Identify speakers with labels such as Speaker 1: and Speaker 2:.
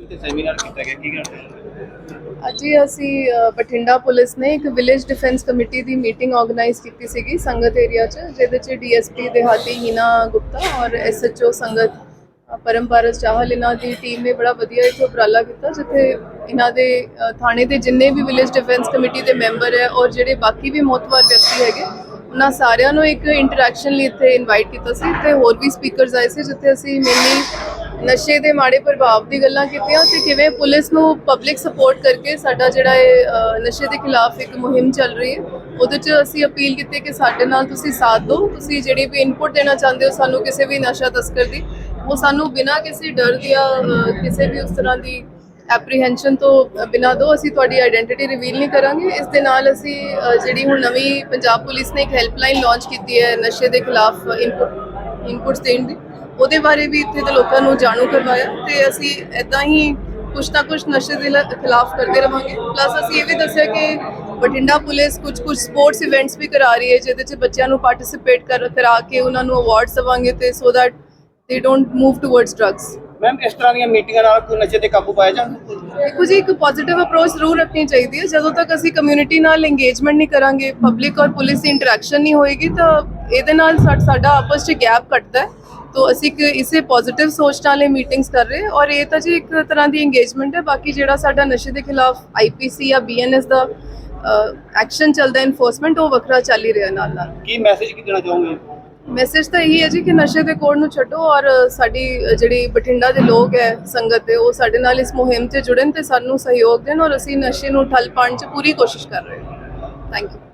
Speaker 1: ਤੇ ਸੈਮੀਨਾਰ ਕੀਤਾ ਗਿਆ ਕੀ ਕਰਦੇ
Speaker 2: ਅੱਜ ਅਸੀਂ ਬਠਿੰਡਾ ਪੁਲਿਸ ਨੇ ਇੱਕ ਵਿਲੇਜ ਡਿਫੈਂਸ ਕਮੇਟੀ ਦੀ ਮੀਟਿੰਗ ਆਰਗੇਨਾਈਜ਼ ਕੀਤੀ ਸੀਗੀ ਸੰਗਤ ਏਰੀਆ 'ਚ ਜਿਹਦੇ 'ਚ ਡੀਐਸਪੀ ਦਿਹਾਤੀ ਹੀਨਾ ਗੁਪਤਾ ਔਰ ਐਸਐਚਓ ਸੰਗਤ ਅ, ਪਰਮਪਾਰਸ ਚਾਹਲ ਇਹਨਾਂ ਦੀ ਟੀਮ ਨੇ ਬੜਾ ਵਧੀਆ ਇੱਕ ਉਪਰਾਲਾ ਕੀਤਾ ਜਿੱਥੇ ਇਹਨਾਂ ਦੇ ਥਾਣੇ ਦੇ ਜਿੰਨੇ ਵੀ ਵਿਲੇਜ ਡਿਫੈਂਸ ਕਮੇਟੀ ਦੇ ਮੈਂਬਰ ਹੈ ਔਰ ਜਿਹੜੇ ਬਾਕੀ ਵੀ ਮੋਤਵਾਰ ਵਿਅਕਤੀ ਹੈਗੇ ਉਹਨਾਂ ਸਾਰਿਆਂ ਨੂੰ ਇੱਕ ਇੰਟਰੈਕਸ਼ਨ ਲਈ ਇੱਥੇ ਇਨਵਾਈਟ ਕੀਤਾ ਸੀ ਤੇ ਹੋਰ ਵੀ ਸਪੀਕਰਸ ਆਏ ਸੀ ਜਿੱਥੇ ਅਸੀਂ ਮੇਨਲੀ ਨਸ਼ੇ ਦੇ ਮਾੜੇ ਪ੍ਰਭਾਵ ਦੀ ਗੱਲਾਂ ਕੀਤੀਆਂ ਤੇ ਕਿਵੇਂ ਪੁਲਿਸ ਨੂੰ ਪਬਲਿਕ ਸਪੋਰਟ ਕਰਕੇ ਸਾਡਾ ਜਿਹੜਾ ਇਹ ਨਸ਼ੇ ਦੇ ਖਿਲਾਫ ਇੱਕ ਮੁਹਿੰਮ ਚੱਲ ਰਹੀ ਹੈ। ਉਹਦੇ 'ਚ ਅਸੀਂ ਅਪੀਲ ਕੀਤੀ ਕਿ ਸਾਡੇ ਨਾਲ ਤੁਸੀਂ ਸਾਥ ਦਿਓ। ਤੁਸੀਂ ਜਿਹੜੀ ਵੀ ਇਨਪੁਟ ਦੇਣਾ ਚਾਹੁੰਦੇ ਹੋ ਸਾਨੂੰ ਕਿਸੇ ਵੀ ਨਸ਼ਾ ਤਸਕਰ ਦੀ, ਉਹ ਸਾਨੂੰ ਬਿਨਾਂ ਕਿਸੇ ਡਰ ਦੀਆਂ ਕਿਸੇ ਵੀ ਉਸ ਤਰ੍ਹਾਂ ਦੀ ਐਪਰੀਹੈਂਸ਼ਨ ਤੋਂ ਬਿਨਾਂ ਦੋ ਅਸੀਂ ਤੁਹਾਡੀ ਆਇਡੈਂਟੀਟੀ ਰਿਵੀਲ ਨਹੀਂ ਕਰਾਂਗੇ। ਇਸ ਦੇ ਨਾਲ ਅਸੀਂ ਜਿਹੜੀ ਹੁਣ ਨਵੀਂ ਪੰਜਾਬ ਪੁਲਿਸ ਨੇ ਇੱਕ ਹੈਲਪਲਾਈਨ ਲਾਂਚ ਕੀਤੀ ਹੈ ਨਸ਼ੇ ਦੇ ਖਿਲਾਫ ਇਨਪੁਟ ਇਨਪੁਟਸ ਦੇਣ ਦੀ। ਉਹਦੇ ਬਾਰੇ ਵੀ ਇੱਥੇ ਦੇ ਲੋਕਾਂ ਨੂੰ ਜਾਣੂ ਕਰਵਾਇਆ ਤੇ ਅਸੀਂ ਇਦਾਂ ਹੀ ਕੁਛ ਨਾ ਕੁਛ ਨਸ਼ੇ ਦੇ ਖਿਲਾਫ ਕਰਦੇ ਰਵਾਂਗੇ। ਪਲੱਸ ਅਸੀਂ ਇਹ ਵੀ ਦੱਸਿਆ ਕਿ ਬਠਿੰਡਾ ਪੁਲਿਸ ਕੁਝ ਕੁਝ ਸਪੋਰਟਸ ਇਵੈਂਟਸ ਵੀ ਕਰਾ ਰਹੀ ਹੈ ਜਿਹਦੇ 'ਚ ਬੱਚਿਆਂ ਨੂੰ ਪਾਰਟਿਸਿਪੇਟ ਕਰ ਕਰਾ ਕੇ ਉਹਨਾਂ ਨੂੰ ਅਵਾਰਡਸ ਦੇਵਾਂਗੇ ਤੇ so that they don't move towards drugs
Speaker 1: ma'am ਇਸ ਤਰ੍ਹਾਂ ਦੀਆਂ ਮੀਟਿੰਗਾਂ ਨਾਲ ਕੋਈ ਨਸ਼ੇ ਤੇ ਕਾਬੂ ਪਾਇਆ ਜਾਂਦਾ?
Speaker 2: ਦੇਖੋ ਜੀ ਇੱਕ ਪੋਜ਼ਿਟਿਵ ਅਪਰੋਚ ਜ਼ਰੂਰ ਰੱਖਣੀ ਚਾਹੀਦੀ ਹੈ। ਜਦੋਂ ਤੱਕ ਅਸੀਂ ਕਮਿਊਨਿਟੀ ਨਾਲ ਇੰਗੇਜਮੈਂਟ ਨਹੀਂ ਕਰਾਂਗੇ ਪਬਲਿਕ ਔਰ ਪੁਲਿਸ ਦੀ ਇੰਟਰੈਕਸ਼ਨ ਨਹੀਂ ਹੋਏਗੀ ਤਾਂ ਇਹਦੇ ਨਾਲ ਸਾਡਾ ਆਪਸ 'ਚ ਗੈਪ ਘਟਦਾ ਹੈ। ਤੋ ਅਸੀਂ ਇੱਕ ਇਸੇ ਪੋਜ਼ਿਟਿਵ ਸੋਚ ਨਾਲ ਇਹ ਮੀਟਿੰਗਸ ਕਰ ਰਹੇ ਔਰ ਇਹ ਤਾਂ ਜੀ ਇੱਕ ਤਰ੍ਹਾਂ ਦੀ ਇੰਗੇਜਮੈਂਟ ਹੈ। ਬਾਕੀ ਜਿਹੜਾ ਸਾਡਾ ਨਸ਼ੇ ਦੇ ਖਿਲਾਫ ਆਈਪੀਸੀ ਜਾਂ ਬੀਐਨਐਸ ਦਾ ਐਕਸ਼ਨ ਚੱਲਦਾ ਇਨਫੋਰਸਮੈਂਟ ਉਹ ਵੱਖਰਾ ਚੱਲ ਹੀ ਰਿਹਾ ਨਾਲ ਨਾਲ।
Speaker 1: ਕੀ ਮੈਸੇਜ ਕੀ ਦੇਣਾ ਚਾਹੋਗੇ?
Speaker 2: ਮੈਸੇਜ ਤਾਂ ਇਹੀ ਹੈ ਜੀ ਕਿ ਨਸ਼ੇ ਦੇ ਕੋੜ ਨੂੰ ਛੱਡੋ ਔਰ ਸਾਡੀ ਜਿਹੜੀ ਬਠਿੰਡਾ ਦੇ ਲੋਕ ਹੈ ਸੰਗਤ ਦੇ ਉਹ ਸਾਡੇ ਨਾਲ ਇਸ ਮੁਹਿੰਮ 'ਚ ਜੁੜਨ ਤੇ ਸਾਨੂੰ ਸਹਿਯੋਗ ਦੇਣ ਔਰ ਅਸੀਂ ਨਸ਼ੇ ਨੂੰ ਠੱਲ ਪਾਉਣ 'ਚ ਪੂਰੀ ਕੋਸ਼ਿਸ਼ ਕਰ ਰਹੇ ਹਾਂ। Thank you